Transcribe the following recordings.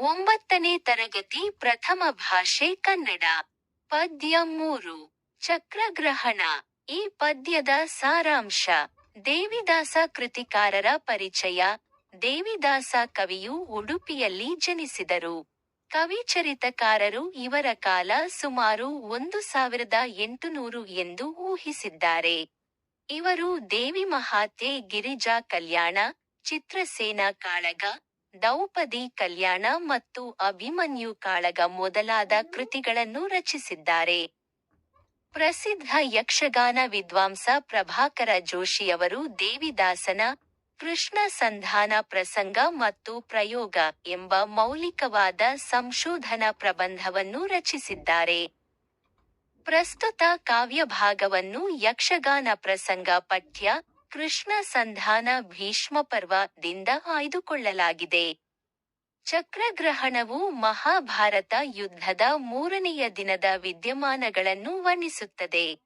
ಒಂಬತ್ತನೇ ತರಗತಿ ಪ್ರಥಮ ಭಾಷೆ ಕನ್ನಡ. ಪದ್ಯ ಮೂರು. ಚಕ್ರಗ್ರಹಣ. ಈ ಪದ್ಯದ ಸಾರಾಂಶ. ದೇವಿದಾಸ ಕೃತಿಕಾರರ ಪರಿಚಯ. ದೇವಿದಾಸ ಕವಿಯು ಉಡುಪಿಯಲ್ಲಿ ಜನಿಸಿದರು. ಕವಿಚರಿತಕಾರರು ಇವರ ಕಾಲ ಸುಮಾರು ಒಂದು ಸಾವಿರದ ಎಂಟುನೂರು ಎಂದು ಊಹಿಸಿದ್ದಾರೆ. ಇವರು ದೇವಿ ಮಹಾತೆ ಗಿರಿಜಾ ಕಲ್ಯಾಣ, ಚಿತ್ರಸೇನಾ ಕಾಳಗ ದ್ರೌಪದಿ ಕಲ್ಯಾಣ ಮತ್ತು ಅಭಿಮನ್ಯು ಕಾಳಗ ಮೊದಲಾದ ಕೃತಿಗಳನ್ನು ರಚಿಸಿದ್ದಾರೆ. ಪ್ರಸಿದ್ಧ ಯಕ್ಷಗಾನ ವಿದ್ವಾಂಸ ಪ್ರಭಾಕರ ಜೋಶಿಯವರು ದೇವಿದಾಸನ ಕೃಷ್ಣ ಸಂಧಾನ ಪ್ರಸಂಗ ಮತ್ತು ಪ್ರಯೋಗ ಎಂಬ ಮೌಲಿಕವಾದ ಸಂಶೋಧನಾ ಪ್ರಬಂಧವನ್ನು ರಚಿಸಿದ್ದಾರೆ. ಪ್ರಸ್ತುತ ಕಾವ್ಯಭಾಗವನ್ನು ಯಕ್ಷಗಾನ ಪ್ರಸಂಗ ಪಠ್ಯ ಕೃಷ್ಣ ಸಂಧಾನ ಭೀಷ್ಮ ದಿಂದ ಆಯ್ದುಕೊಳ್ಳಲಾಗಿದೆ. ಚಕ್ರಗ್ರಹಣವು ಮಹಾಭಾರತ ಯುದ್ಧದ ಮೂರನೆಯ ದಿನದ ವಿದ್ಯಮಾನಗಳನ್ನು ವರ್ಣಿಸುತ್ತದೆ.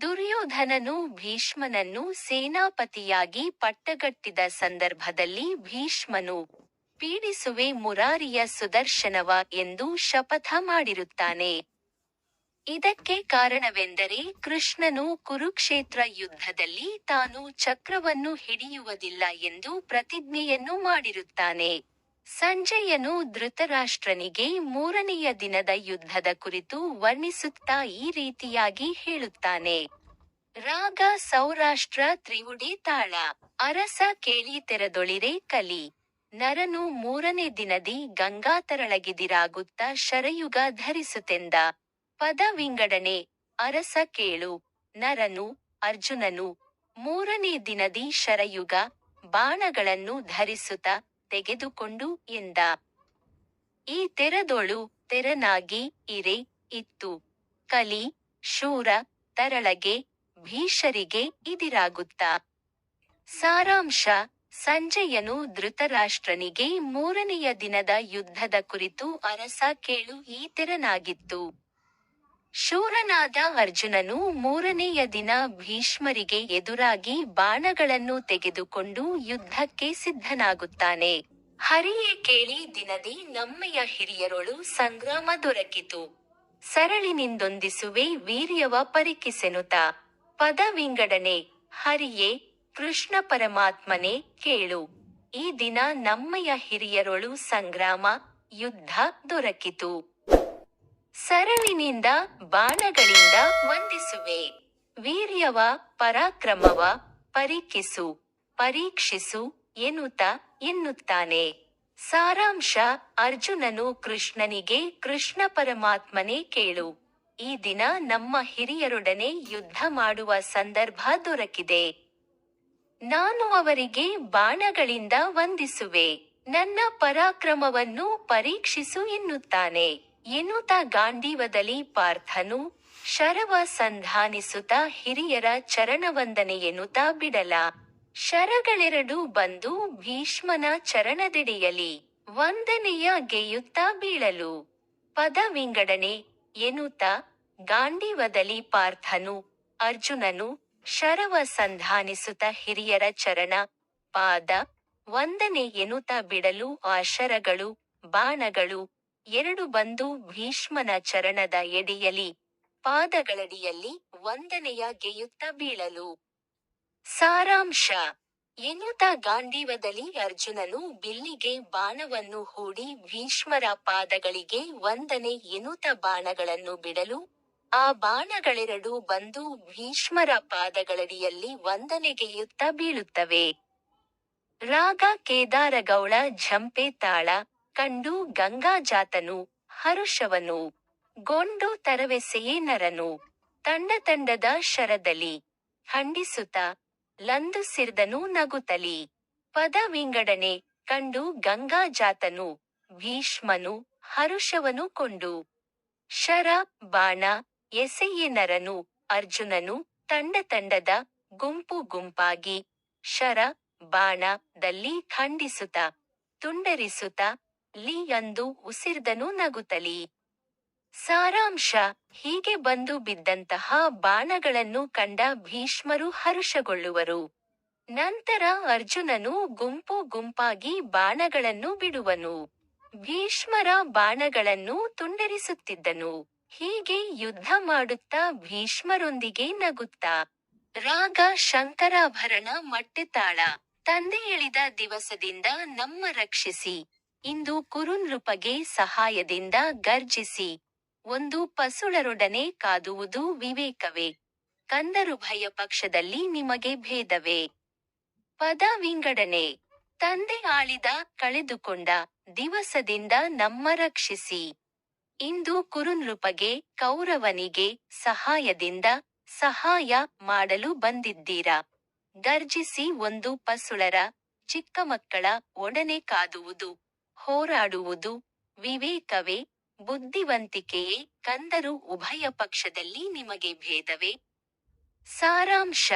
ದುರ್ಯೋಧನನು ಭೀಷ್ಮನನ್ನು ಸೇನಾಪತಿಯಾಗಿ ಪಟ್ಟಗಟ್ಟಿದ ಸಂದರ್ಭದಲ್ಲಿ ಭೀಷ್ಮನು ಪೀಡಿಸುವೆ ಮುರಾರಿಯ ಸುದರ್ಶನವ ಎಂದು ಶಪಥ ಮಾಡಿರುತ್ತಾನೆ. ಇದಕ್ಕೆ ಕಾರಣವೆಂದರೆ ಕೃಷ್ಣನು ಕುರುಕ್ಷೇತ್ರ ಯುದ್ಧದಲ್ಲಿ ತಾನು ಚಕ್ರವನ್ನು ಹಿಡಿಯುವುದಿಲ್ಲ ಎಂದು ಪ್ರತಿಜ್ಞೆಯನ್ನು ಮಾಡಿರುತ್ತಾನೆ. ಸಂಜಯನು ಧೃತರಾಷ್ಟ್ರನಿಗೆ ಮೂರನೆಯ ದಿನದ ಯುದ್ಧದ ಕುರಿತು ವರ್ಣಿಸುತ್ತಾ ಈ ರೀತಿಯಾಗಿ ಹೇಳುತ್ತಾನೆ. ರಾಗ ಸೌರಾಷ್ಟ್ರ ತ್ರಿವುಡಿ ತಾಳ, ಅರಸ ಕೇಳಿ ತೆರೆದೊಳಿರೆ ಕಲಿ, ನರನು ಮೂರನೇ ದಿನದಿ ಗಂಗಾತರಳಗಿದಿರಾಗುತ್ತ ಶರಯುಗ ಧರಿಸುತ್ತೆಂದ ಪದ ವಿಂಗಡಣೆ ಅರಸ ಕೇಳು, ನರನು, ಅರ್ಜುನನು, ಮೂರನೇ ದಿನದಿ ಶರಯುಗ ಬಾಣಗಳನ್ನು ಧರಿಸುತ್ತ ತೆಗೆದುಕೊಂಡು ಎಂದ. ಈ ತೆರದೊಳು ತೆರನಾಗಿ ಇರೆ, ಇತ್ತು. ಕಲಿ, ಶೂರ, ತರಳಗೆ, ಭೀಷರಿಗೆ ಇದಿರಾಗುತ್ತ. ಸಾರಾಂಶ, ಸಂಜಯನು ಧೃತರಾಷ್ಟ್ರನಿಗೆ ಮೂರನೆಯ ದಿನದ ಯುದ್ಧದ ಕುರಿತು ಅರಸ ಕೇಳು ಈ ತೆರನಾಗಿತ್ತು. ಶೂರನಾದ ಅರ್ಜುನನು ಮೂರನೆಯ ದಿನ ಭೀಷ್ಮರಿಗೆ ಎದುರಾಗಿ ಬಾಣಗಳನ್ನು ತೆಗೆದುಕೊಂಡು ಯುದ್ಧಕ್ಕೆ ಸಿದ್ಧನಾಗುತ್ತಾನೆ. ಹರಿಯೇ ಕೇಳಿ ದಿನದಿ ನಮ್ಮಯ ಹಿರಿಯರೊಳು ಸಂಗ್ರಾಮ ದೊರಕಿತು. ಸರಳಿನಿಂದೊಂದಿಸುವೆ ವೀರ್ಯವ ಪರಿಕಿಸೆನುತ. ಪದ ವಿಂಗಡಣೆ ಹರಿಯೇ, ಕೃಷ್ಣ ಪರಮಾತ್ಮನೇ ಕೇಳು. ಈ ದಿನ ನಮ್ಮಯ ಹಿರಿಯರೊಳು ಸಂಗ್ರಾಮ, ಯುದ್ಧ ದೊರಕಿತು. ಸರಳಿನಿಂದ ಬಾಣಗಳಿಂದ ವಂದಿಸುವೆ. ವೀರ್ಯವ, ಪರಾಕ್ರಮವ ಪರೀಕ್ಷಿಸು ಪರೀಕ್ಷಿಸು ಎನ್ನುತ್ತ ಎನ್ನುತ್ತಾನೆ. ಸಾರಾಂಶ, ಅರ್ಜುನನು ಕೃಷ್ಣನಿಗೆ ಕೃಷ್ಣ ಪರಮಾತ್ಮನೇ ಕೇಳು. ಈ ದಿನ ನಮ್ಮ ಹಿರಿಯರೊಡನೆ ಯುದ್ಧ ಮಾಡುವ ಸಂದರ್ಭ ದೊರಕಿದೆ. ನಾನು ಅವರಿಗೆ ಬಾಣಗಳಿಂದ ವಂದಿಸುವೆ. ನನ್ನ ಪರಾಕ್ರಮವನ್ನು ಪರೀಕ್ಷಿಸು ಎನ್ನುತ್ತಾನೆ. ಎನ್ನುತ್ತ ಗಾಂಡೀವದಲ್ಲಿ ಪಾರ್ಥನು ಶರವ ಸಂಧಾನಿಸುತ್ತ ಹಿರಿಯರ ಚರಣವಂದನೆ ಎನ್ನುತ್ತ ಬಿಡಲ. ಶರಗಳೆರಡು ಬಂದು ಭೀಷ್ಮನ ಚರಣದೆಡೆಯಲಿ ವಂದನೆಯ ಗೆಯುತ್ತಾ ಬೀಳಲು. ಪದ ವಿಂಗಡಣೆ ಎನ್ನುತ್ತ ಗಾಂಡೀವದಲ್ಲಿ ಪಾರ್ಥನು ಅರ್ಜುನನು ಶರವ ಸಂಧಾನಿಸುತ್ತ ಹಿರಿಯರ ಚರಣ ಪಾದ ವಂದನೆ ಎನ್ನುತ್ತ ಬಿಡಲು ಆ ಶರಗಳು ಬಾಣಗಳು ಎರಡು ಬಂದು ಭೀಷ್ಮನ ಚರಣದ ಎಡಿಯಲಿ ಪಾದಗಳಡಿಯಲ್ಲಿ ವಂದನೆಯ ಗೆಯುತ್ತ ಬೀಳಲು. ಸಾರಾಂಶ, ಎನ್ನುತ್ತ ಗಾಂಡೀವದಲ್ಲಿ ಅರ್ಜುನನು ಬಿಲ್ಲಿಗೆ ಬಾಣವನ್ನು ಹೂಡಿ ಭೀಷ್ಮರ ಪಾದಗಳಿಗೆ ವಂದನೆ ಎನ್ನುತ್ತ ಬಾಣಗಳನ್ನು ಬಿಡಲು, ಆ ಬಾಣಗಳೆರಡು ಬಂದು ಭೀಷ್ಮರ ಪಾದಗಳಡಿಯಲ್ಲಿ ವಂದನೆಗೆಯುತ್ತ ಬೀಳುತ್ತವೆ. ರಾಗ, ಕೇದಾರಗೌಳ ಝಂಪೆ ತಾಳ ಕಂಡು ಗಂಗಾಜಾತನು, ಹರುಷವನು, ಗೊಂಡು ತರವೆಸೆಯೇ ನರನು ತಂಡ ತಂಡದ ಶರದಲ್ಲಿ ಖಂಡಿಸುತ್ತ ಲಂದು ಸಿರ್ದನು ಪದ ವಿಂಗಡಣೆ ಕಂಡು ಗಂಗಾಜಾತನು, ಭೀಷ್ಮನು, ಹರುಷವನು ಕೊಂಡು. ಶರ, ಬಾಣ, ಎಸೆಯೇನರನು, ಅರ್ಜುನನು, ತಂಡ ತಂಡದ ಗುಂಪು ಗುಂಪಾಗಿ. ಶರ, ಬಾಣದಲ್ಲಿ ಖಂಡಿಸುತ್ತ ತುಂಡರಿಸುತ್ತ ಲಿ ಅಂದು ಉಸಿರ್ದನು ನಗುತ್ತಲಿ. ಸಾರಾಂಶ, ಹೀಗೆ ಬಂದು ಬಿದ್ದಂತಹ ಬಾಣಗಳನ್ನು ಕಂಡ ಭೀಷ್ಮರು ಹರುಷಗೊಳ್ಳುವರು. ನಂತರ ಅರ್ಜುನನು ಗುಂಪು ಗುಂಪಾಗಿ ಬಾಣಗಳನ್ನು ಬಿಡುವನು. ಭೀಷ್ಮರ ಬಾಣಗಳನ್ನು ತುಂಡರಿಸುತ್ತಿದ್ದನು. ಹೀಗೆ ಯುದ್ಧ ಮಾಡುತ್ತಾ ಭೀಷ್ಮರೊಂದಿಗೆ ನಗುತ್ತಾ. ರಾಗ ಶಂಕರಾಭರಣ ಮಟ್ಟೆತಾಳ. ತಂದೆ ದಿವಸದಿಂದ ನಮ್ಮ ರಕ್ಷಿಸಿ. ಇಂದು ಕುರುನೃಪಗೆ ಸಹಾಯದಿಂದ ಗರ್ಜಿಸಿ. ಒಂದು ಪಸುಳರೊಡನೆ ಕಾದುವುದು ವಿವೇಕವೇ. ಕಂದರುಭಯ ಪಕ್ಷದಲ್ಲಿ ನಿಮಗೆ ಭೇದವೇ. ಪದ ವಿಂಗಡಣೆ ತಂದೆ ಆಳಿದ ಕಳೆದುಕೊಂಡ ದಿವಸದಿಂದ ನಮ್ಮ ರಕ್ಷಿಸಿ. ಇಂದು ಕುರುನೃಪಗೆ ಕೌರವನಿಗೆ ಸಹಾಯದಿಂದ ಸಹಾಯ ಮಾಡಲು ಬಂದಿದ್ದೀರಾ. ಗರ್ಜಿಸಿ ಒಂದು ಪಸುಳರ ಚಿಕ್ಕ ಮಕ್ಕಳ ಒಡನೆ ಕಾದುವುದು. ಹೋರಾಡುವುದು ವಿವೇಕವೇ, ಬುದ್ಧಿವಂತಿಕೆಯೇ, ಕಂದರು ಉಭಯ ಪಕ್ಷದಲ್ಲಿ ನಿಮಗೆ ಭೇದವೇ? ಸಾರಾಂಶ,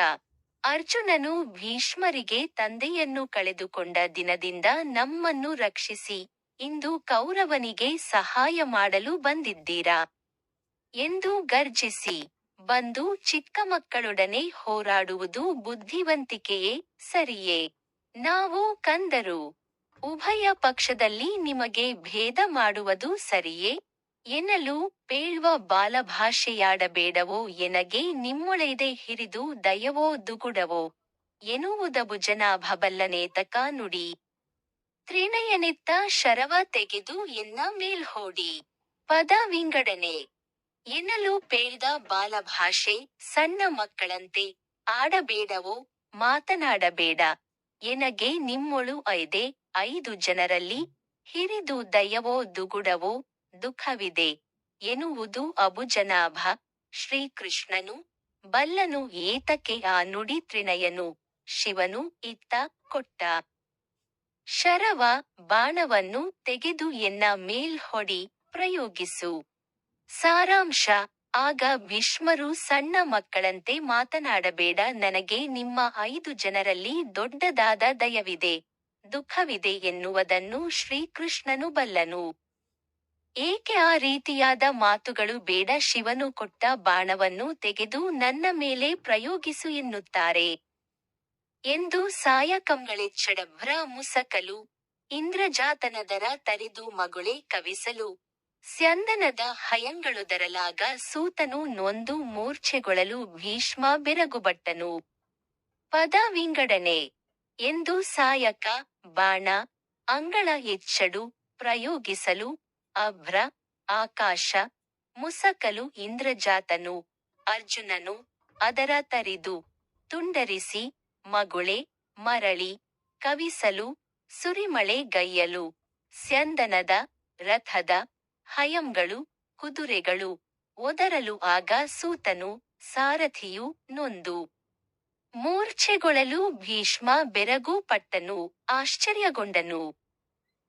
ಅರ್ಜುನನು ಭೀಷ್ಮರಿಗೆ ತಂದೆಯನ್ನು ಕಳೆದುಕೊಂಡ ದಿನದಿಂದ ನಮ್ಮನ್ನು ರಕ್ಷಿಸಿ, ಇಂದು ಕೌರವನಿಗೆ ಸಹಾಯ ಮಾಡಲು ಬಂದಿದ್ದೀರಾ? ಎಂದು ಗರ್ಜಿಸಿ, ಬಂದು ಚಿಕ್ಕ ಮಕ್ಕಳೊಡನೆ ಹೋರಾಡುವುದು ಬುದ್ಧಿವಂತಿಕೆಯೇ, ಸರಿಯೇ? ನಾವು ಕಂದರು ಉಭಯ ಪಕ್ಷದಲ್ಲಿ ನಿಮಗೆ ಭೇದ ಮಾಡುವುದು ಸರಿಯೇ? ಎನ್ನಲು ಪೇಳ್ವ ಬಾಲಭಾಷೆಯಾಡಬೇಡವೋ? ಎನಗೆ ನಿಮ್ಮೊಳೆದೆ ಹಿರಿದು ದಯವೋ ದುಗುಡವೋ? ಎನ್ನುವುದಬುಜನ ಭಬಲ್ಲನೇತಕ ನುಡಿ. ತ್ರಿನಯನೆತ್ತ ಶರವ ತೆಗೆದು ಎನ್ನ ಮೇಲ್ಹೋಡಿ ಪದ ವಿಂಗಡನೆ. ಎನ್ನಲು ಪೇಳ್ದ ಬಾಲಭಾಷೆ ಸಣ್ಣ ಮಕ್ಕಳಂತೆ ಆಡಬೇಡವೋ? ಮಾತನಾಡಬೇಡ. ಎನಗೆ ನಿಮ್ಮೊಳು ಐದೆ ಐದು ಜನರಲ್ಲಿ ಹಿರಿದು ದಯವೋ ದುಗುಡವೋ ದುಃಖವಿದೆ ಎನ್ನುವುದು ಅಬುಜನಾಭ ಶ್ರೀಕೃಷ್ಣನು, ಬಲ್ಲನು ಏತಕ್ಕೆ ಆ ನುಡಿ ತ್ರಿನಯನು, ಶಿವನು ಇತ್ತ ಕೊಟ್ಟ. ಶರವ ಬಾಣವನ್ನು ತೆಗೆದು ಎನ್ನ ಮೇಲ್ ಹೊಡಿ ಪ್ರಯೋಗಿಸು. ಸಾರಾಂಶ, ಆಗ ಭೀಷ್ಮರು ಸಣ್ಣ ಮಕ್ಕಳಂತೆ ಮಾತನಾಡಬೇಡ, ನನಗೆ ನಿಮ್ಮ ಐದು ಜನರಲ್ಲಿ ದೊಡ್ಡದಾದ ದಯವಿದೆ. ದುಃಖವಿದೆ ಎನ್ನುವುದನ್ನು ಶ್ರೀಕೃಷ್ಣನು ಬಲ್ಲನು. ಏಕೆ ಆ ರೀತಿಯಾದ ಮಾತುಗಳು ಬೇಡ ಶಿವನು ಕೊಟ್ಟ ಬಾಣವನ್ನು ತೆಗೆದು ನನ್ನ ಮೇಲೆ ಪ್ರಯೋಗಿಸು ಎನ್ನುತ್ತಾರೆ. ಎಂದು ಸಾಯಕಂಗಳೆಚ್ಚಡಭ್ರ ಮುಸಕಲು, ಇಂದ್ರಜಾತನದರ ತರಿದು ಮಗುಳೆ ಕವಿಸಲು, ಸ್ಯಂದನದ ಹಯಂಗಳುದರಲಾಗ ಸೂತನು ನೊಂದು ಮೂರ್ಛೆಗೊಳಲು ಭೀಷ್ಮ ಬೆರಗುಬಟ್ಟನು. ಪದ ವಿಂಗಡಣೆ ಎಂದು ಸಾಯಕ ಬಾಣ, ಅಂಗಳ ಹೆಚ್ಚಡು, ಪ್ರಯೋಗಿಸಲು, ಅಭ್ರ, ಆಕಾಶ, ಮುಸಕಲು ಇಂದ್ರಜಾತನು, ಅರ್ಜುನನು ಅದರ ತರಿದು, ತುಂಡರಿಸಿ, ಮಗುಳೆ, ಮರಳಿ, ಕವಿಸಲು, ಸುರಿಮಳೆ ಗೈಯಲು ಸ್ಯಂದನದ, ರಥದ, ಹಯಂಗಳು, ಕುದುರೆಗಳು, ಒದರಲು ಆಗ ಸೂತನು, ಸಾರಥಿಯು ನೊಂದು. ಮೂರ್ಛೆಗೊಳಲು ಭೀಷ್ಮ ಬೆರಗು ಪಟ್ಟನು, ಆಶ್ಚರ್ಯಗೊಂಡನು.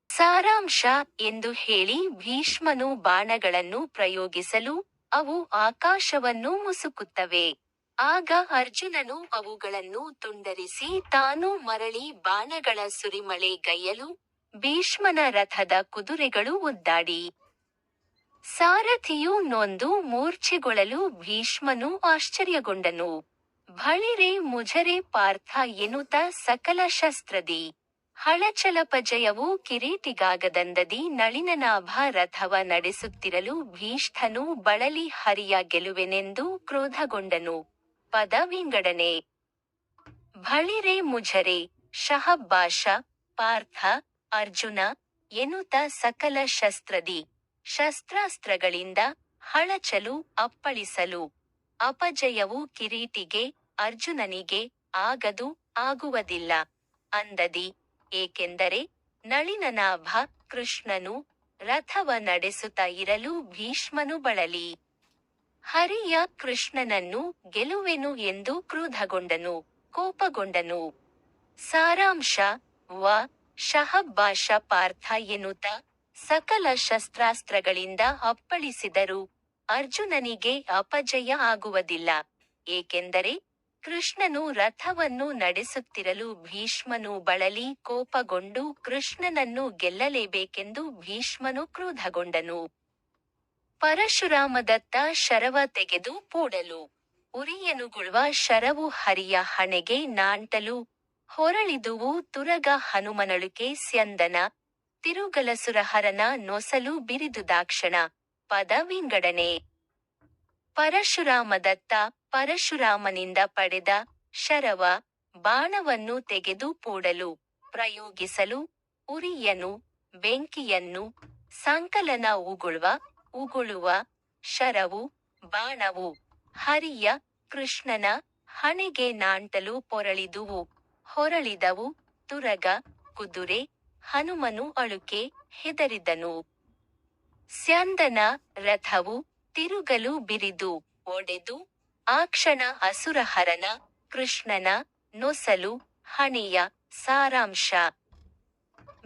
ಸಾರಾಂಶ ಎಂದು ಹೇಳಿ ಭೀಷ್ಮನು ಬಾಣಗಳನ್ನು ಪ್ರಯೋಗಿಸಲು ಅವು ಆಕಾಶವನ್ನು ಮುಸುಕುತ್ತವೆ. ಆಗ ಅರ್ಜುನನು ಅವುಗಳನ್ನು ತುಂಡರಿಸಿ ತಾನು ಮರಳಿ ಬಾಣಗಳ ಸುರಿಮಳೆ ಗೈಯಲು ಭೀಷ್ಮನ ರಥದ ಕುದುರೆಗಳು ಒದ್ದಾಡಿ. ಸಾರಥಿಯು ನೊಂದು ಮೂರ್ಛೆಗೊಳಲು ಭೀಷ್ಮನು ಆಶ್ಚರ್ಯಗೊಂಡನು. ಭಳಿರೆ ಮುಜರೆ ಪಾರ್ಥ ಎನ್ನುತ್ತ ಸಕಲ ಶಸ್ತ್ರದಿ. ಹಳಚಲಪಜಯವು ಕಿರೀಟಿಗಾಗದಂದದಿ ನಳಿನನಾಭ ರಥವ ನಡೆಸುತ್ತಿರಲು ಭೀಷ್ಠನು ಬಳಲಿ ಹರಿಯ ಗೆಲುವೆನೆಂದು ಕ್ರೋಧಗೊಂಡನು. ಪದ ವಿಂಗಡಣೆ ಭಳಿರೆ ಮುಜರೆ, ಶಹಬ್ಬಾಷ, ಪಾರ್ಥ, ಅರ್ಜುನ ಎನ್ನುತ್ತ ಸಕಲ ಶಸ್ತ್ರದಿ. ಶಸ್ತ್ರಾಸ್ತ್ರಗಳಿಂದ ಹಳಚಲು ಅಪ್ಪಳಿಸಲು. ಅಪಜಯವು ಕಿರೀಟಿಗೆ, ಅರ್ಜುನನಿಗೆ ಆಗದು ಆಗುವುದಿಲ್ಲ. ಅಂದದಿ, ಏಕೆಂದರೆ ನಳಿನನಾಭ ಕೃಷ್ಣನು ರಥವ ನಡೆಸುತ್ತ ಇರಲು ಭೀಷ್ಮನು ಬಳಲಿ. ಹರಿಯ ಕೃಷ್ಣನನ್ನು ಗೆಲುವೆನು ಎಂದು ಕ್ರೋಧಗೊಂಡನು, ಕೋಪಗೊಂಡನು. ಸಾರಾಂಶ, ವ ಶಹಬ್ಬಾಷ ಪಾರ್ಥ ಎನ್ನುತ್ತ ಸಕಲ ಶಸ್ತ್ರಾಸ್ತ್ರಗಳಿಂದ ಅಪ್ಪಳಿಸಿದರು. ಅರ್ಜುನನಿಗೆ ಅಪಜಯ ಆಗುವುದಿಲ್ಲ, ಏಕೆಂದರೆ ಕೃಷ್ಣನು ರಥವನ್ನು ನಡೆಸುತ್ತಿರಲು ಭೀಷ್ಮನು ಬಳಲಿ ಕೋಪಗೊಂಡು ಕೃಷ್ಣನನ್ನು ಗೆಲ್ಲಲೇಬೇಕೆಂದು ಭೀಷ್ಮನು ಕ್ರೋಧಗೊಂಡನು. ಪರಶುರಾಮದತ್ತ ಶರವ ತೆಗೆದು ಪೂಡಲು ಉರಿಯನುಗುಳುವ ಶರವು ಹರಿಯ ಹಣೆಗೆ ನಾಂಟಲು ಹೊರಳಿದುವು ತುರಗ ಹನುಮನಳುಕೆ ಸ್ಯಂದನ, ತಿರುಗಲಸುರಹರನ ನೊಸಲು ಬಿರಿದುದಾಕ್ಷಣ ಪದ ವಿಂಗಡಣೆ ಪರಶುರಾಮದತ್ತ ಪರಶುರಾಮನಿಂದ ಪಡೆದ ಶರವ ಬಾಣವನ್ನು ತೆಗೆದು ಪೂಡಲು ಪ್ರಯೋಗಿಸಲು, ಉರಿಯನು, ಬೆಂಕಿಯನ್ನು, ಸಂಕಲನ ಉಗುಳುವ ಉಗುಳುವ, ಶರವು, ಬಾಣವು, ಹರಿಯ ಕೃಷ್ಣನ ಹಣೆಗೆ ನಾಂಟಲು ಪೊರಳಿದುವು. ಹೊರಳಿದವು ತುರಗ, ಕುದುರೆ, ಹನುಮನು ಅಳುಕೆ ಹೆದರಿದನು. ಸ್ಯಂದನ ರಥವು ತಿರುಗಲು ಬಿರಿದು ಒಡೆದು ಆ ಕ್ಷಣ ಅಸುರಹರನ ಕೃಷ್ಣನ ನೊಸಲು ಹಣೆಯ ಸಾರಾಂಶ.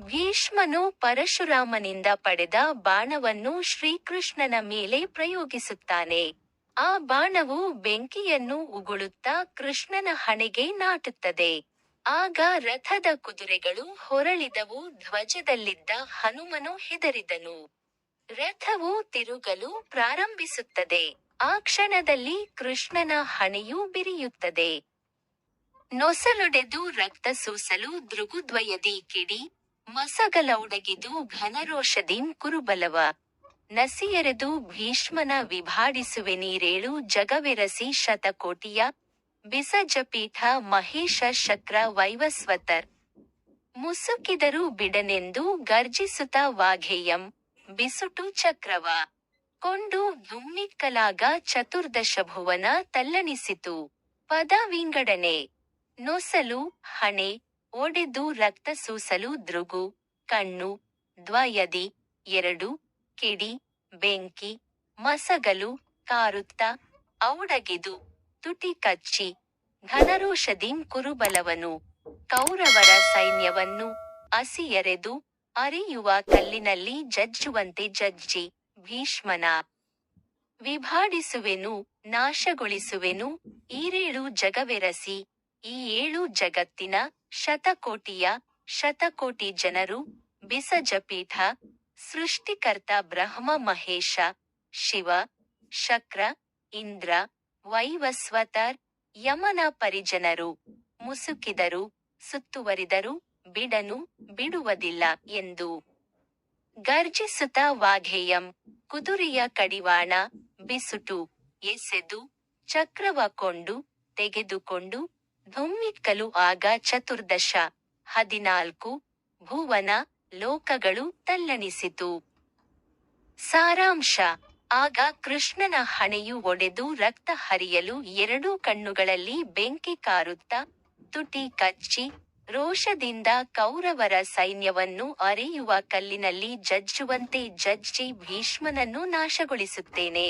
ಭೀಷ್ಮನು ಪರಶುರಾಮನಿಂದ ಪಡೆದ ಬಾಣವನ್ನು ಶ್ರೀಕೃಷ್ಣನ ಮೇಲೆ ಪ್ರಯೋಗಿಸುತ್ತಾನೆ. ಆ ಬಾಣವು ಬೆಂಕಿಯನ್ನು ಉಗುಳುತ್ತಾ ಕೃಷ್ಣನ ಹಣೆಗೆ ನಾಟುತ್ತದೆ. ಆಗ ರಥದ ಕುದುರೆಗಳು ಹೊರಳಿದವು, ಧ್ವಜದಲ್ಲಿದ್ದ ಹನುಮನು ಹೆದರಿದನು. ರಥವು ತಿರುಗಲು ಪ್ರಾರಂಭಿಸುತ್ತದೆ. ಆ ಕ್ಷಣದಲ್ಲಿ ಕೃಷ್ಣನ ಹಣೆಯು ಬಿರಿಯುತ್ತದೆ. ನೊಸಲೊಡೆದು ರಕ್ತ ಸೂಸಲು ದೃಗುದ್ವಯದಿ ಕಿಡಿ ಮಸಗಲೌಡಗಿದು ಘನರೋಷದಿಂ ಕುರುಬಲವ. ನಸಿಯರೆದು ಭೀಷ್ಮನ ವಿಭಾಡಿಸುವೆ ನೀರೇಳು ಜಗವೆರಸಿ ಶತಕೋಟಿಯ. ಬಿಸಜಪೀಠ ಮಹೇಶ ಶಕ್ರ ವೈವಸ್ವತರ್. ಮುಸುಕಿದರು ಬಿಡನೆಂದು ಗರ್ಜಿಸುತ್ತ ವಾಘೇಯಂ. ಬಿಸುಟು ಚಕ್ರವ. ಕೊಂಡು ದುಮ್ಮಿಕ್ಕಲಾಗ ಚತುರ್ದಶ ಭುವನ ತಲ್ಲಣಿಸಿತು. ಪದ ವಿಂಗಡಣೆ ನೊಸಲು ಹಣೆ. ಒಡೆದು ರಕ್ತ ಸೂಸಲು ದೃಗು. ಕಣ್ಣು. ದ್ವಯದಿ. ಎರಡು. ಕಿಡಿ. ಬೆಂಕಿ. ಮಸಗಲು. ಕಾರುತ್ತ. ಔಡಗಿದು. ತುಟಿ ಕಚ್ಚಿ. ಘನರೋಷದಿಂ ಕುರುಬಲವನು. ಕೌರವರ ಸೈನ್ಯವನ್ನು ಅಸಿಯರೆದು ಅರಿಯುವ ಕಲ್ಲಿನಲ್ಲಿ ಜಜ್ಜುವಂತೆ ಜಜ್ಜಿ, ಭೀಷ್ಮನ ವಿಭಾಡಿಸುವೆನು, ನಾಶಗೊಳಿಸುವೆನು, ಈರೇಳು ಜಗವೆರಸಿ, ಈ ಏಳು ಜಗತ್ತಿನ ಶತಕೋಟಿಯ ಶತಕೋಟಿ ಜನರು, ಬಿಸಜಪೀಠ, ಸೃಷ್ಟಿಕರ್ತ ಬ್ರಹ್ಮ ಮಹೇಶ, ಶಿವ, ಶಕ್ರ, ಇಂದ್ರ, ವೈವಸ್ವತರ್, ಯಮನ ಪರಿಜನರು, ಮುಸುಕಿದರು, ಸುತ್ತುವರಿದರು ಬಿಡನು ಬಿಡುವುದಿಲ್ಲ ಎಂದು. ಗರ್ಜಿಸುತ್ತ ವಾಘೇಯಂ, ಕುದುರೆಯ ಕಡಿವಾಣ ಬಿಸುಟು ಎಸೆದು ಚಕ್ರವ ಕೊಂಡು ತೆಗೆದುಕೊಂಡು ಧುಮ್ಮಿಕ್ಕಲು ಆಗ ಚತುರ್ದಶ ಹದಿನಾಲ್ಕು ಭುವನ ಲೋಕಗಳು ತಲ್ಲಣಿಸಿತು. ಸಾರಾಂಶ, ಆಗ ಕೃಷ್ಣನ ಹಣೆಯು ಒಡೆದು ರಕ್ತ ಹರಿಯಲು ಎರಡೂ ಕಣ್ಣುಗಳಲ್ಲಿ ಬೆಂಕಿ ಕಾರುತ್ತ ತುಟಿ ಕಚ್ಚಿ ರೋಷದಿಂದ ಕೌರವರ ಸೈನ್ಯವನ್ನು ಅರೆಯುವ ಕಲ್ಲಿನಲ್ಲಿ ಜಜ್ಜುವಂತೆ ಜಜ್ಜಿ ಭೀಷ್ಮನನ್ನು ನಾಶಗೊಳಿಸುತ್ತೇನೆ.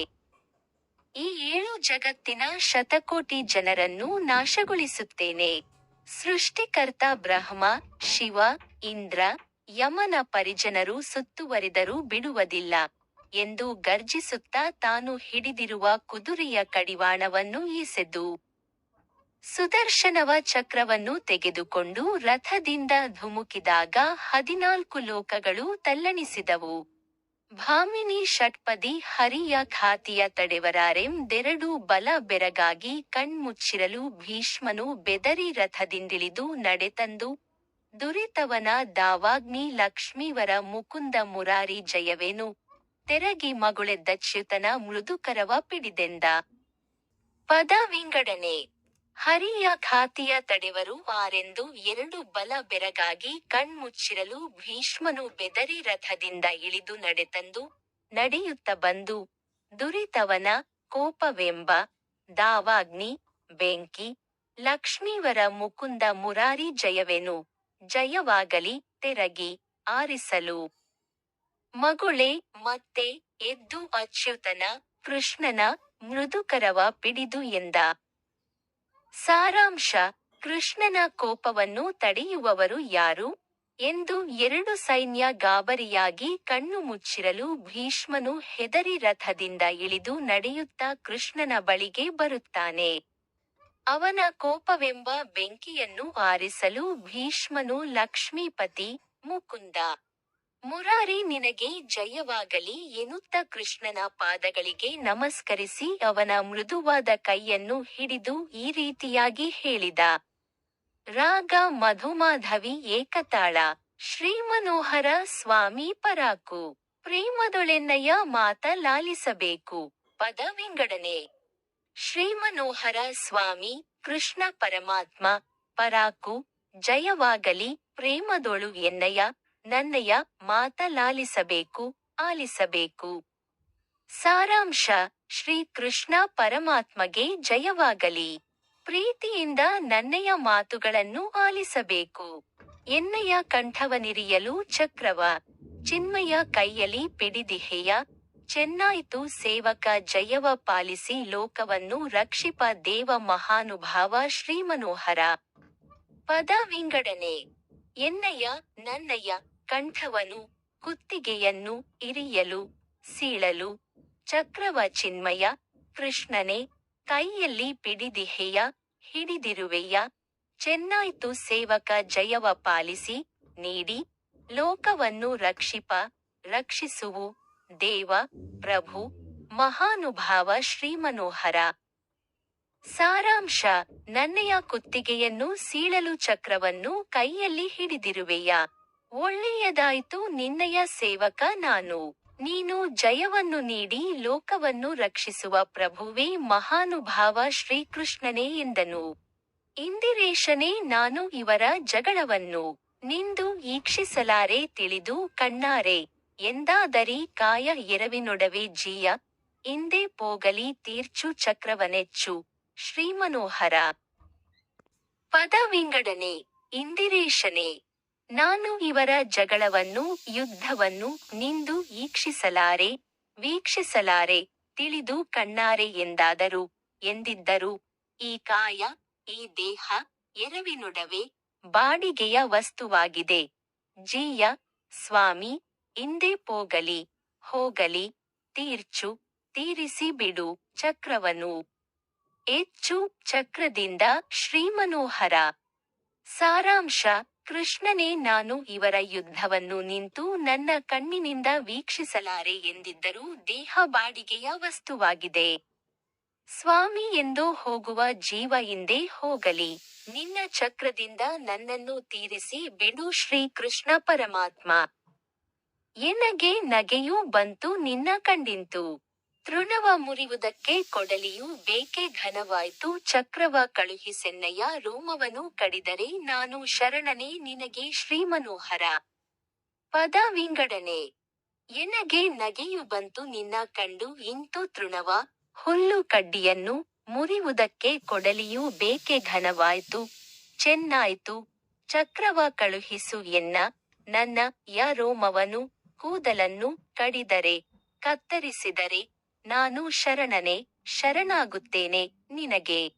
ಈ ಏಳು ಜಗತ್ತಿನ ಶತಕೋಟಿ ಜನರನ್ನು ನಾಶಗೊಳಿಸುತ್ತೇನೆ. ಸೃಷ್ಟಿಕರ್ತ ಬ್ರಹ್ಮ, ಶಿವ, ಇಂದ್ರ, ಯಮನ ಪರಿಜನರು ಸುತ್ತುವರಿದರೂ ಬಿಡುವುದಿಲ್ಲ ಎಂದು ಗರ್ಜಿಸುತ್ತಾ ತಾನು ಹಿಡಿದಿರುವ ಕುದುರೆಯ ಕಡಿವಾಣವನ್ನು ಎಸೆದು ಸುದರ್ಶನವ ಚಕ್ರವನ್ನು ತೆಗೆದುಕೊಂಡು ರಥದಿಂದ ಧುಮುಕಿದಾಗ ಹದಿನಾಲ್ಕು ಲೋಕಗಳು ತಲ್ಲಣಿಸಿದವು. ಭಾಮಿನಿ ಷಟ್ಪದಿ ಹರಿಯ ಖಾತಿಯ ತಡೆವರಾರೆಂ ದೆರಡು ಬಲ ಬೆರಗಾಗಿ ಕಣ್ಮುಚ್ಚಿರಲು ಭೀಷ್ಮನು ಬೆದರಿ ರಥದಿಂದಿಳಿದು ನಡೆತಂದು, ದುರಿತವನ ದಾವಾಗ್ನಿ ಲಕ್ಷ್ಮೀವರ ಮುಕುಂದ ಮುರಾರಿ ಜಯವೇನು, ತೆರಗಿ ಮಗುಳೆದ್ದಚ್ಯುತನ ಮೃದುಕರವ ಪಿಡಿದೆಂದ. ಪದ ವಿಂಗಡಣೆ ಹರಿಯ ಖಾತಿಯ ತಡೆವರು ಆರೆಂದು ಎರಡು ಬಲ ಬೆರಗಾಗಿ ಕಣ್ಮುಚ್ಚಿರಲು ಭೀಷ್ಮನು ಬೆದರಿ ರಥದಿಂದ ಇಳಿದು ನಡೆತಂದು ನಡೆಯುತ್ತ ಬಂದು ದುರಿತವನ ಕೋಪವೆಂಬ ದಾವಾಗ್ನಿ, ಬೆಂಕಿ, ಲಕ್ಷ್ಮೀವರ ಮುಕುಂದ ಮುರಾರಿ ಜಯವೆನು ಜಯವಾಗಲಿ ತೆರಗಿ ಆರಿಸಲು. ಮಗುಳೆ ಮತ್ತೆ ಎದ್ದು ಅಚ್ಯುತನ ಕೃಷ್ಣನ ಮೃದುಕರವ ಪಿಡಿದು ಎಂದ. ಸಾರಾಂಶ, ಕೃಷ್ಣನ ಕೋಪವನ್ನು ತಡೆಯುವವರು ಯಾರು? ಎಂದು ಎರಡು ಸೈನ್ಯ ಗಾಬರಿಯಾಗಿ ಕಣ್ಣು ಮುಚ್ಚಿರಲು ಭೀಷ್ಮನು ಹೆದರಿ ರಥದಿಂದ ಇಳಿದು ನಡೆಯುತ್ತಾ ಕೃಷ್ಣನ ಬಳಿಗೆ ಬರುತ್ತಾನೆ. ಅವನ ಕೋಪವೆಂಬ ಬೆಂಕಿಯನ್ನು ಆರಿಸಲು ಭೀಷ್ಮನು ಲಕ್ಷ್ಮೀಪತಿ ಮುಕುಂದ ಮುರಾರಿ ನಿನಗೆ ಜಯವಾಗಲಿ ಎನ್ನುತ್ತ ಕೃಷ್ಣನ ಪಾದಗಳಿಗೆ ನಮಸ್ಕರಿಸಿ ಅವನ ಮೃದುವಾದ ಕೈಯನ್ನು ಹಿಡಿದು ಈ ರೀತಿಯಾಗಿ ಹೇಳಿದ. ರಾಗ ಮಧುಮಾಧವಿ ಏಕತಾಳ, ಶ್ರೀಮನೋಹರ ಸ್ವಾಮಿ ಪರಾಕು, ಪ್ರೇಮದೊಳೆನ್ನಯ್ಯ ಮಾತ ಲಾಲಿಸಬೇಕು. ಪದ ವಿಂಗಡನೆ ಶ್ರೀಮನೋಹರ ಸ್ವಾಮಿ ಕೃಷ್ಣ ಪರಮಾತ್ಮ, ಪರಾಕು, ಜಯವಾಗಲಿ ಪ್ರೇಮದೊಳು ಎನ್ನಯ್ಯ ನನ್ನಯ್ಯ ಮಾತಲಾಲಿಸಬೇಕು, ಆಲಿಸಬೇಕು. ಸಾರಾಂಶ ಶ್ರೀ ಕೃಷ್ಣ ಪರಮಾತ್ಮಗೆ ಜಯವಾಗಲಿ. ಪ್ರೀತಿಯಿಂದ ನನ್ನಯ ಮಾತುಗಳನ್ನು ಆಲಿಸಬೇಕು. ಎನ್ನಯ ಕಂಠವನಿರಿಯಲು ಚಕ್ರವ, ಚಿನ್ಮಯ ಕೈಯಲಿ ಪಿಡಿದಿಹೆಯ, ಚೆನ್ನಾಯಿತು ಸೇವಕ ಜಯವ ಪಾಲಿಸಿ ಲೋಕವನ್ನು ರಕ್ಷಿಪ ದೇವ ಮಹಾನುಭಾವ ಶ್ರೀಮನೋಹರ. ಪದ ವಿಂಗಡಣೆ ಎನ್ನಯ್ಯ ನನ್ನಯ್ಯ ಕಂಠವನು ಕುತ್ತಿಗೆಯನ್ನು ಇರಿಯಲು, ಸೀಳಲು, ಚಕ್ರವ ಚಿನ್ಮಯ, ಕೃಷ್ಣನೇ, ಕೈಯಲ್ಲಿ ಪಿಡಿದಿಹೆಯ, ಹಿಡಿದಿರುವೆಯ, ಚೆನ್ನಾಯ್ತು ಸೇವಕ ಜಯವ ಪಾಲಿಸಿ, ನೀಡಿ, ಲೋಕವನ್ನು ರಕ್ಷಿಪ, ರಕ್ಷಿಸುವು, ದೇವ, ಪ್ರಭು, ಮಹಾನುಭಾವ ಶ್ರೀಮನೋಹರ. ಸಾರಾಂಶ, ನನ್ನೆಯ ಕುತ್ತಿಗೆಯನ್ನು ಸೀಳಲು ಚಕ್ರವನ್ನು ಕೈಯಲ್ಲಿ ಹಿಡಿದಿರುವೆಯ. ಒಳ್ಳೆಯದಾಯ್ತು ನಿನ್ನಯ ಸೇವಕ ನಾನು. ನೀನು ಜಯವನ್ನು ನೀಡಿ ಲೋಕವನ್ನು ರಕ್ಷಿಸುವ ಪ್ರಭುವೇ ಮಹಾನುಭಾವ ಶ್ರೀಕೃಷ್ಣನೇ ಎಂದನು. ಇಂದಿರೇಶನೇ ನಾನು ಇವರ ಜಗಳವನ್ನು. ನಿಂದು ಈಕ್ಷಿಸಲಾರೆ ತಿಳಿದು ಕಣ್ಣಾರೆ. ಎಂದಾದರಿ ಕಾಯ ಎರವಿನೊಡವೆ ಜೀಯ. ಇಂದೇ ಪೋಗಲಿ ತೀರ್ಚು ಚಕ್ರವನೆಚ್ಚು. ಶ್ರೀಮನೋಹರ. ಪದ ವಿಂಗಡಣೆ ಇಂದಿರೇಶನೇ. ನಾನು ಇವರ ಜಗಳವನ್ನು, ಯುದ್ಧವನ್ನು ನಿಂದು ಈಕ್ಷಿಸಲಾರೆ ವೀಕ್ಷಿಸಲಾರೆ, ತಿಳಿದು ಕಣ್ಣಾರೆ ಎಂದಾದರು, ಎಂದಿದ್ದರು. ಈ ಕಾಯ, ಈ ದೇಹ ಎರವಿನೊಡವೆ ಬಾಡಿಗೆಯ ವಸ್ತುವಾಗಿದೆ. ಜೀಯ, ಸ್ವಾಮಿ ಇಂದೇ ಪೋಗಲಿ, ಹೋಗಲಿ, ತೀರ್ಚು, ತೀರಿಸಿ ಬಿಡು, ಚಕ್ರವನು. ಹೆಚ್ಚು ಚಕ್ರದಿಂದ ಶ್ರೀಮನೋಹರ. ಸಾರಾಂಶ ಕೃಷ್ಣನೇ, ನಾನು ಇವರ ಯುದ್ಧವನ್ನು ನಿಂತು ನನ್ನ ಕಣ್ಣಿನಿಂದ ವೀಕ್ಷಿಸಲಾರೆ ಎಂದಿದ್ದರೂ ದೇಹ ಬಾಡಿಗೆಯ ವಸ್ತುವಾಗಿದೆ. ಸ್ವಾಮಿ ಎಂದು ಹೋಗುವ ಜೀವ ಹಿಂದೆ ಹೋಗಲಿ. ನಿನ್ನ ಚಕ್ರದಿಂದ ನನ್ನನ್ನು ತೀರಿಸಿ ಬಿಡು ಶ್ರೀ ಕೃಷ್ಣ ಪರಮಾತ್ಮ. ಎನಗೆ ನಗೆಯೂ ಬಂತು ನಿನ್ನ ಕಂಡಿಂತು ತೃಣವ ಮುರಿಯುವುದಕ್ಕೆ ಕೊಡಲಿಯು ಬೇಕೆ ಘನವಾಯ್ತು. ಚಕ್ರವ ಕಳುಹಿಸೆನ್ನಯ್ಯ ರೋಮವನು ಕಡಿದರೆ ನಾನು ಶರಣನೆ, ನಿನಗೆ ಶ್ರೀಮನೋಹರ. ಪದ ವಿಂಗಡಣೆ ಎನಗೆ ನಗೆಯು ಬಂತು ನಿನ್ನ ಕಂಡು ಇಂತು ತೃಣವ. ಹುಲ್ಲು ಕಡ್ಡಿಯನ್ನು ಮುರಿಯುವುದಕ್ಕೆ ಕೊಡಲಿಯೂ ಬೇಕೆ ಘನವಾಯ್ತು. ಚೆನ್ನಾಯ್ತು. ಚಕ್ರವ ಕಳುಹಿಸು ಎನ್ನ, ನನ್ನ ಯ ರೋಮವನು ಕೂದಲನ್ನು ಕಡಿದರೆ, ಕತ್ತರಿಸಿದರೆ ನಾನು ಶರಣನೆ, ಶರಣಾಗುತ್ತೇನೆ ನಿನಗೆ.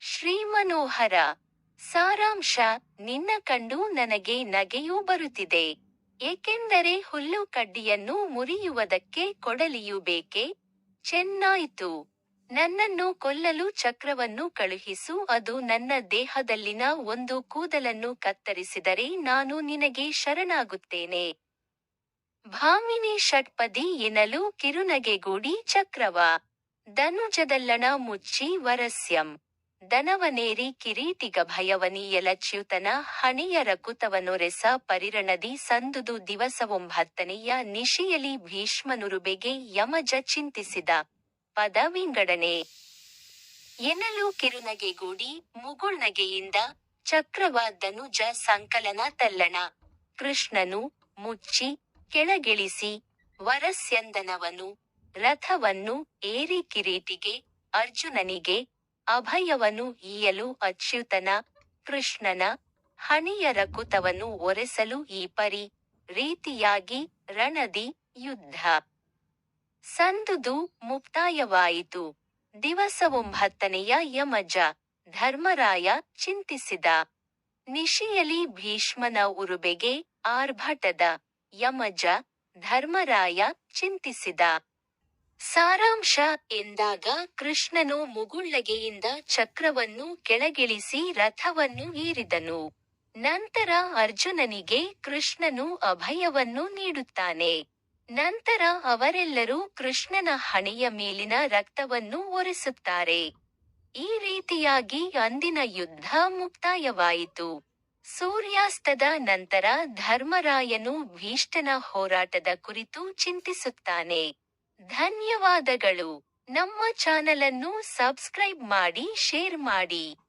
ಶ್ರೀಮನೋಹರ, ಸಾರಾಂಶ, ನಿನ್ನ ಕಂಡು ನನಗೆ ನಗೆಯೂ ಬರುತ್ತಿದೆ. ಏಕೆಂದರೆ ಹುಲ್ಲು ಕಡ್ಡಿಯನ್ನು ಮುರಿಯುವುದಕ್ಕೆ ಕೊಡಲಿಯೂ ಬೇಕೆ? ಚೆನ್ನಾಯಿತು. ನನ್ನನ್ನು ಕೊಲ್ಲಲು ಚಕ್ರವನ್ನು ಕಳುಹಿಸು, ಅದು ನನ್ನ ದೇಹದಲ್ಲಿನ ಒಂದು ಕೂದಲನ್ನು ಕತ್ತರಿಸಿದರೆ ನಾನು ನಿನಗೆ ಶರಣಾಗುತ್ತೇನೆ. ಭಾಮಿನಿ ಷಟ್ಪದಿ ಕಿರುನಗೆ ಕಿರುನಗೆಗೂಡಿ ಚಕ್ರವ. ಧನುಜದಲ್ಲಣ ಮುಚ್ಚಿ ವರಸ್ಯಂ. ದನವನೇರಿ ಕಿರೀಟಿಗ ಭಯವನಿಯಲಚ್ಯುತನ ಹಣೆಯ ರಕುತವನೊರೆಸ ಪರಿರಣದಿ ಸಂದುದು ದಿವಸವೊಂಬತ್ತನೆಯ ನಿಶಿಯಲಿ ಭೀಷ್ಮನುರುಬೆಗೆ ಯಮಜ ಚಿಂತಿಸಿದ. ಪದ ವಿಂಗಡಣೆ ಎನ್ನಲು ಕಿರುನಗೆಗೂಡಿ ಮುಗುಳ್ನಗೆಯಿಂದ ಚಕ್ರವ ಧನುಜ ಸಂಕಲನ ತಲ್ಲಣ. ಕೃಷ್ಣನು ಮುಚ್ಚಿ ಕೆಳಗಿಳಿಸಿ ವರಸ್ಯಂದನವನು ರಥವನ್ನು ಏರಿ ಕಿರೀಟಿಗೆ ಅರ್ಜುನನಿಗೆ ಅಭಯವನು ಈಯಲು ಅಚ್ಯುತನ, ಕೃಷ್ಣನ, ಹಣಿಯ ರಕುತವನ್ನು ಒರೆಸಲು ಈ ಪರಿ ರೀತಿಯಾಗಿ ರಣದಿ ಯುದ್ಧ. ಸಂದುದು ಮುಕ್ತಾಯವಾಯಿತು. ದಿವಸವೊಂಬತ್ತನೆಯ ಯಮಜ ಧರ್ಮರಾಯ ಚಿಂತಿಸಿದ. ನಿಶಿಯಲಿ ಭೀಷ್ಮನ ಉರುಬೆಗೆ ಆರ್ಭಟದ ಯಮಜ ಧರ್ಮರಾಯ ಚಿಂತಿಸಿದ. ಸಾರಾಂಶ ಎಂದಾಗ ಕೃಷ್ಣನು ಮುಗುಳ್ಳಗೆಯಿಂದ ಚಕ್ರವನ್ನು ಕೆಳಗಿಳಿಸಿ ರಥವನ್ನು ಏರಿದನು. ನಂತರ ಅರ್ಜುನನಿಗೆ ಕೃಷ್ಣನು ಅಭಯವನ್ನು ನೀಡುತ್ತಾನೆ. ನಂತರ ಅವರೆಲ್ಲರೂ ಕೃಷ್ಣನ ಹಣೆಯ ಮೇಲಿನ ರಕ್ತವನ್ನು ಒರೆಸುತ್ತಾರೆ. ಈ ರೀತಿಯಾಗಿ ಅಂದಿನ ಯುದ್ಧ ಮುಕ್ತಾಯವಾಯಿತು. ಸೂರ್ಯಾಸ್ತದ ನಂತರ ಧರ್ಮರಾಯನು ಭೀಷ್ಟನ ಹೋರಾಟದ ಕುರಿತು ಚಿಂತಿಸುತ್ತಾನೆ. ಧನ್ಯವಾದಗಳು. ನಮ್ಮ ಚಾನಲನ್ನು ಸಬ್ಸ್ಕ್ರೈಬ್ ಮಾಡಿ ಶೇರ್ ಮಾಡಿ.